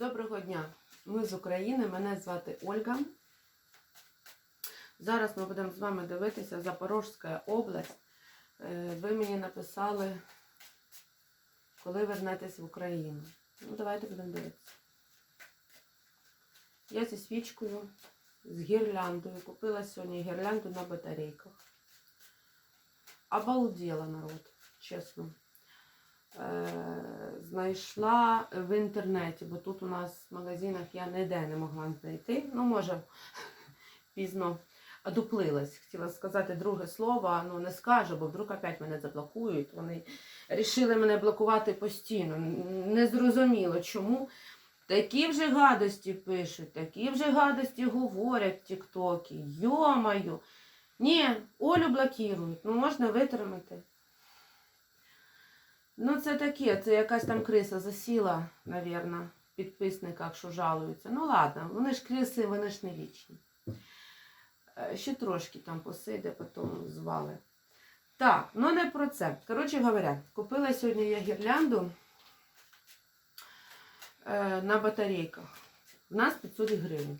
Доброго дня! Ми з України, мене звати Ольга. Зараз ми будемо з вами дивитися Запорожська область. Е, Ви мені написали, коли вернетесь в Україну. Ну, давайте будемо дивитися. Я зі свічкою, з гірляндою. Купила сьогодні гірлянду на батарейках. Обалдела народ, чесно. Е, знайшла в інтернеті, бо тут у нас в магазинах я ніде не могла знайти. Ну, може, пізно одуплилась. Хотіла сказати друге слово, ну не скажу, бо вдруг опять мене заблокують. Вони рішили мене блокувати постійно. Незрозуміло чому. Такі вже гадості пишуть, такі вже гадості говорять в Тіктокі. Йомаю. Ні, Олю блокують, ну можна витримати. Ну, це таке, це якась там криса засіла, навірно, в підписниках, що жалуються. Ну ладно, вони ж криси, вони ж не вічні. Е, Ще трошки там посиде, потім звали. Так, ну не про це. Коротше говоря, купила сьогодні я гірлянду е, на батарейках. У нас 500 гривень.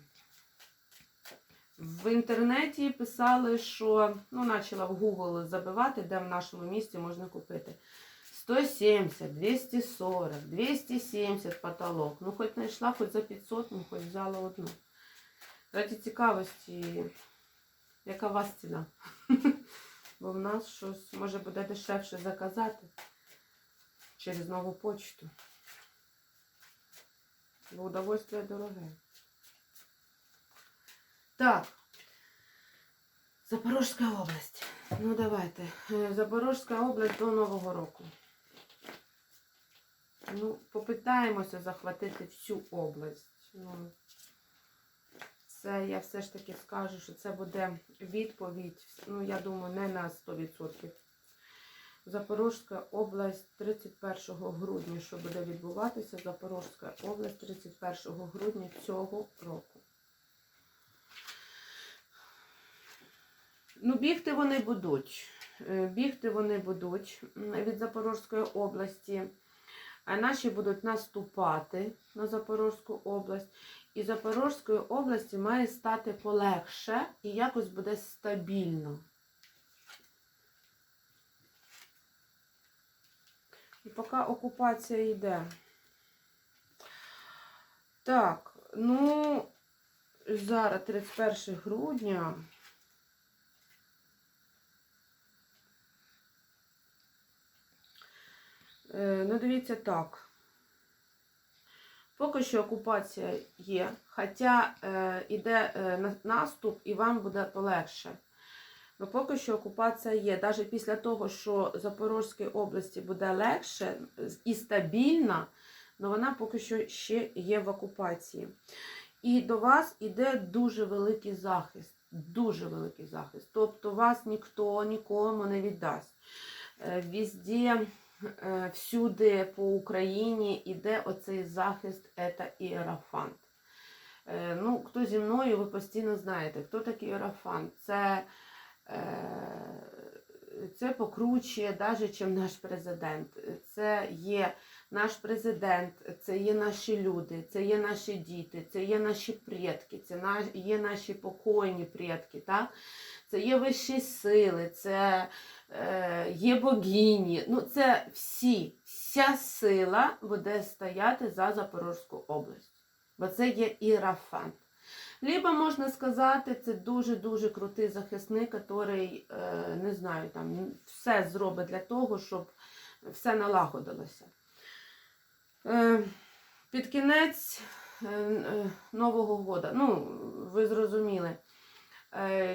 В інтернеті писали, що ну, почала в Google забивати, де в нашому місті можна купити. 170, 240, 270 потолок. Ну, хоч знайшла, хоч за 500, ну, хоч взяла одну. Раді цікавості, яка у вас ціна? Бо в нас щось може буде дешевше заказати через нову почту. Бо удовольствие дороге. Так. Запорожська область. Ну давайте. Е, Запорожська область до Нового року. Ну, попитаємося захватити всю область. Ну, це я все ж таки скажу, що це буде відповідь, ну, я думаю, не на 100%. Запорожська область 31 грудня, що буде відбуватися, Запорожська область 31 грудня цього року. Ну, бігти вони будуть. Е, Бігти вони будуть від Запорізької області. А наші будуть наступати на Запорізьку область. І Запорізької області має стати полегше і якось буде стабільно. І поки окупація йде. Так, ну, зараз 31 грудня. Ну, дивіться так. Поки що окупація є, хоча е, іде е, наступ і вам буде полегше. Ну, поки що окупація є. Навіть після того, що Запорізькій області буде легше і стабільна, але вона поки що ще є в окупації. І до вас іде дуже великий захист. Дуже великий захист. Тобто вас ніхто нікому не віддасть. Е, Везде е, всюди по Україні іде оцей захист, це іерафант. Е, Ну, хто зі мною, ви постійно знаєте, хто такий іерафант. Це, е, це покруче, навіть, чим наш президент. Це є наш президент, це є наші люди, це є наші діти, це є наші предки, це є наші покойні предки. Так? Це є вищі сили, це е, є богині. Ну, це всі, вся сила буде стояти за Запорізьку область. Бо це є ірафант. Либо можна сказати, це дуже-дуже крутий захисник, який, е, не знаю, там все зробить для того, щоб все налагодилося. Е, під кінець е, Нового года, ну, ви зрозуміли,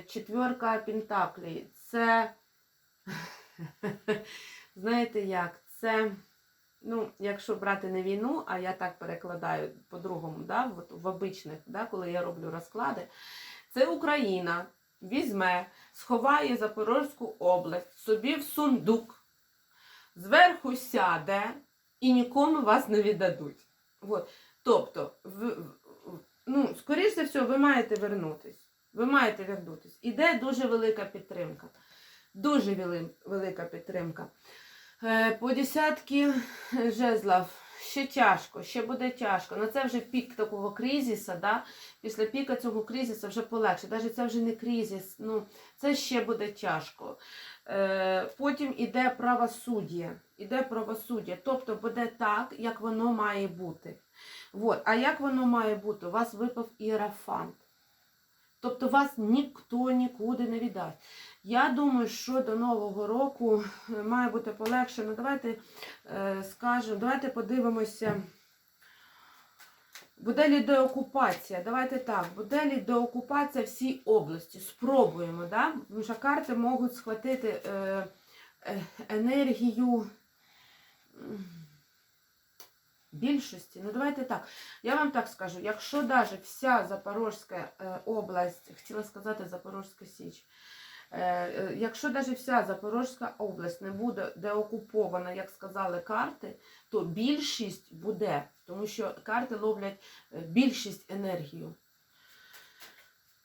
четверка Пентаклей. Це, знаєте як, це, ну, якщо брати не війну, а я так перекладаю по-другому, да, от в обичних, да, коли я роблю розклади, це Україна візьме, сховає Запорізьку область собі в сундук, зверху сяде і нікому вас не віддадуть. От. Тобто, в, в- ну, скоріш за все, ви маєте вернутись. Ви маєте вернутись. Іде дуже велика підтримка. Дуже вели- велика підтримка. Е, По десятки жезлов ще тяжко, ще буде тяжко. Ну це вже пік такого кризису, да? після піка цього кризису вже полегше. Навіть це вже не кризис, ну це ще буде тяжко. Е, потім іде правосуддя. Іде правосуддя. Тобто буде так, як воно має бути. Вот. А як воно має бути? У вас випав іерафант. Тобто вас ніхто нікуди не віддасть. Я думаю, що до Нового року е, має бути полегшено. Давайте е, скажемо, давайте подивимося. Буде ли деокупація? Давайте так, буде ли деокупація всій області? Спробуємо, да? Тому карти можуть схватити е, енергію більшості. Ну, давайте так. Я вам так скажу, якщо навіть вся Запорозька е, область, хотіла сказати Запорозька Січ, е, е, якщо навіть вся Запорозька область не буде деокупована, як сказали карти, то більшість буде, тому що карти ловлять більшість енергію.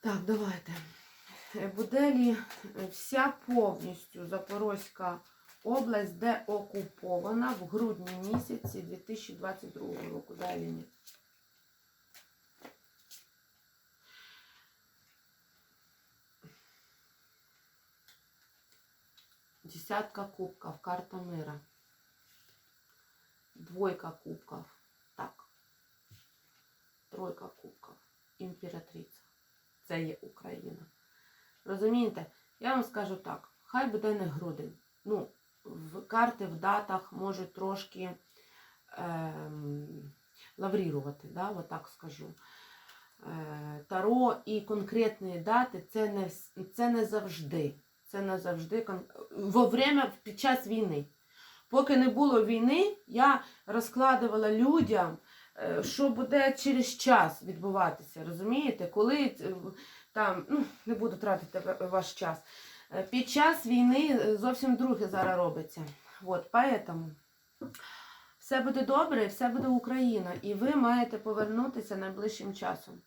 Так, давайте. Буде лі вся повністю Запорозька область деокупована в грудні місяці 2022 року? Далі ні. Десятка кубков, карта мира. Двойка кубков. Так. Тройка кубков. Імператриця. Це є Україна. Розумієте? Я вам скажу так. Хай буде не грудень. Ну, карти в датах можуть трошки ем, лаврірувати, да, от так скажу. Е, Таро і конкретні дати це не, це не завжди. Це не завжди во время під час війни. Поки не було війни, я розкладувала людям, е, що буде через час відбуватися. Розумієте? Коли е, там, ну, не буду тратити ваш час. Е, Під час війни е, зовсім друге зараз робиться. От, поэтому все буде добре, все буде Україна, і ви маєте повернутися найближчим часом.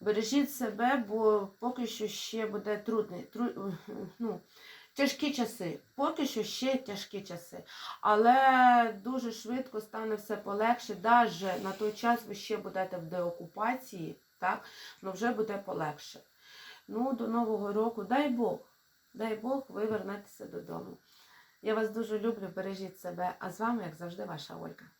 Бережіть себе, бо поки що ще буде трудний, тру, ну, тяжкі часи. Поки що ще тяжкі часи. Але дуже швидко стане все полегше. Навіть на той час ви ще будете в деокупації, так? але вже буде полегше. Ну, до Нового року, дай Бог, дай Бог, ви вернетеся додому. Я вас дуже люблю, бережіть себе. А з вами, як завжди, ваша Ольга.